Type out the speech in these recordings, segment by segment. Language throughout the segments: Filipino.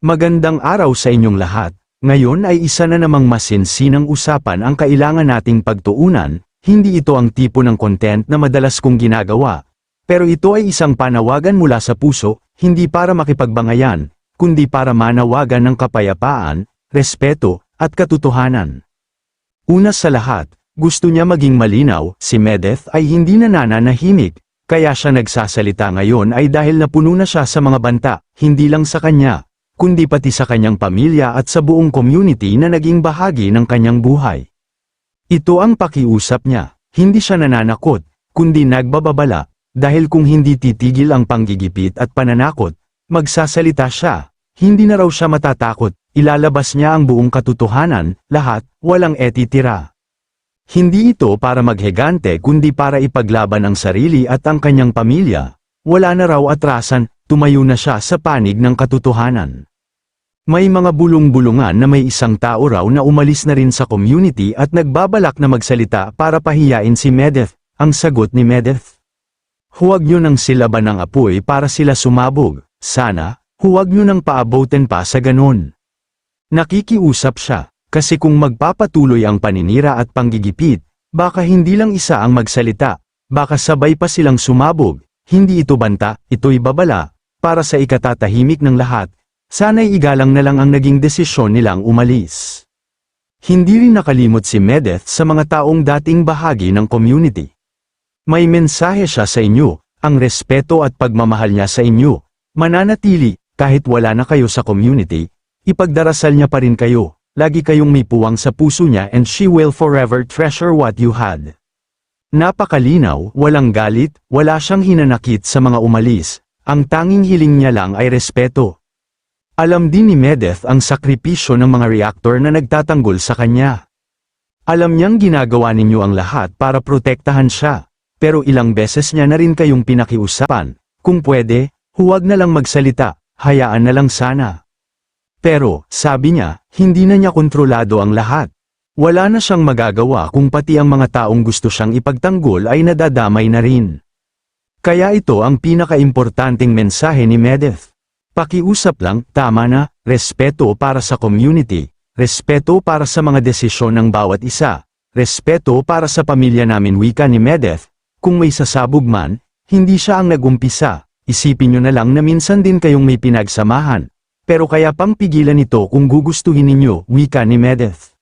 Magandang araw sa inyong lahat. Ngayon ay isa na namang masinsinang usapan ang kailangan nating pagtuunan, hindi ito ang tipo ng content na madalas kong ginagawa. Pero ito ay isang panawagan mula sa puso, hindi para makipagbangayan, kundi para manawagan ng kapayapaan, respeto, at katotohanan. Una sa lahat, gusto niya maging malinaw, si Medeth ay hindi nananahimik, kaya siya nagsasalita ngayon ay dahil napuno na siya sa mga banta, hindi lang sa kanya, kundi pati sa kanyang pamilya at sa buong community na naging bahagi ng kanyang buhay. Ito ang pakiusap niya, hindi siya nananakot, kundi nagbababala, dahil kung hindi titigil ang panggigipit at pananakot, magsasalita siya, hindi na raw siya matatakot, ilalabas niya ang buong katotohanan, lahat, walang etitira. Hindi ito para maghegante kundi para ipaglaban ang sarili at ang kanyang pamilya, wala na raw atrasan, tumayo na siya sa panig ng katotohanan. May mga bulong-bulungan na may isang tao raw na umalis na rin sa community at nagbabalak na magsalita para pahiyain si Medeth, ang sagot ni Medeth. Huwag nyo nang silaban ng apoy para sila sumabog, sana, huwag nyo nang paaboten pa sa ganon. Nakikiusap siya, kasi kung magpapatuloy ang paninira at panggigipit, baka hindi lang isa ang magsalita, baka sabay pa silang sumabog, hindi ito banta, ito'y babala, para sa ikatatahimik ng lahat, sana'y igalang na lang ang naging desisyon nilang umalis. Hindi rin nakalimot si Medeth sa mga taong dating bahagi ng community. May mensahe siya sa inyo, ang respeto at pagmamahal niya sa inyo, mananatili, kahit wala na kayo sa community, ipagdarasal niya pa rin kayo, lagi kayong may puwang sa puso niya and she will forever treasure what you had. Napakalinaw, walang galit, wala siyang hinanakit sa mga umalis, ang tanging hiling niya lang ay respeto. Alam din ni Medeth ang sakripisyo ng mga reactor na nagtatanggol sa kanya. Alam niyang ginagawa ninyo ang lahat para protektahan siya, pero ilang beses niya na rin kayong pinakiusapan, kung pwede, huwag na lang magsalita, hayaan na lang sana. Pero, sabi niya, hindi na niya kontrolado ang lahat. Wala na siyang magagawa kung pati ang mga taong gusto siyang ipagtanggol ay nadadamay na rin. Kaya ito ang pinakaimportanteng mensahe ni Medeth. Pakiusap lang, tama na, respeto para sa community, respeto para sa mga desisyon ng bawat isa, respeto para sa pamilya namin wika ni Medeth, kung may sasabog man, hindi siya ang nagumpisa, isipin nyo na lang na minsan din kayong may pinagsamahan, pero kaya pang pigilan ito kung gugustuhin ninyo, wika ni Medeth.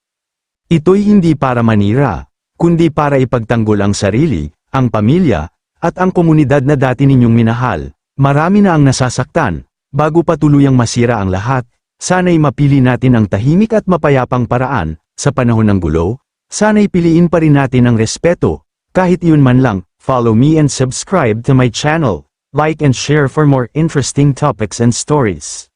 Ito'y hindi para manira, kundi para ipagtanggol ang sarili, ang pamilya, at ang komunidad na dati ninyong minahal. Marami na ang nasasaktan, bago pa tuluyang masira ang lahat, sana'y mapili natin ang tahimik at mapayapang paraan, sa panahon ng gulo, sana'y piliin pa rin natin ang respeto, kahit yun man lang, follow me and subscribe to my channel, like and share for more interesting topics and stories.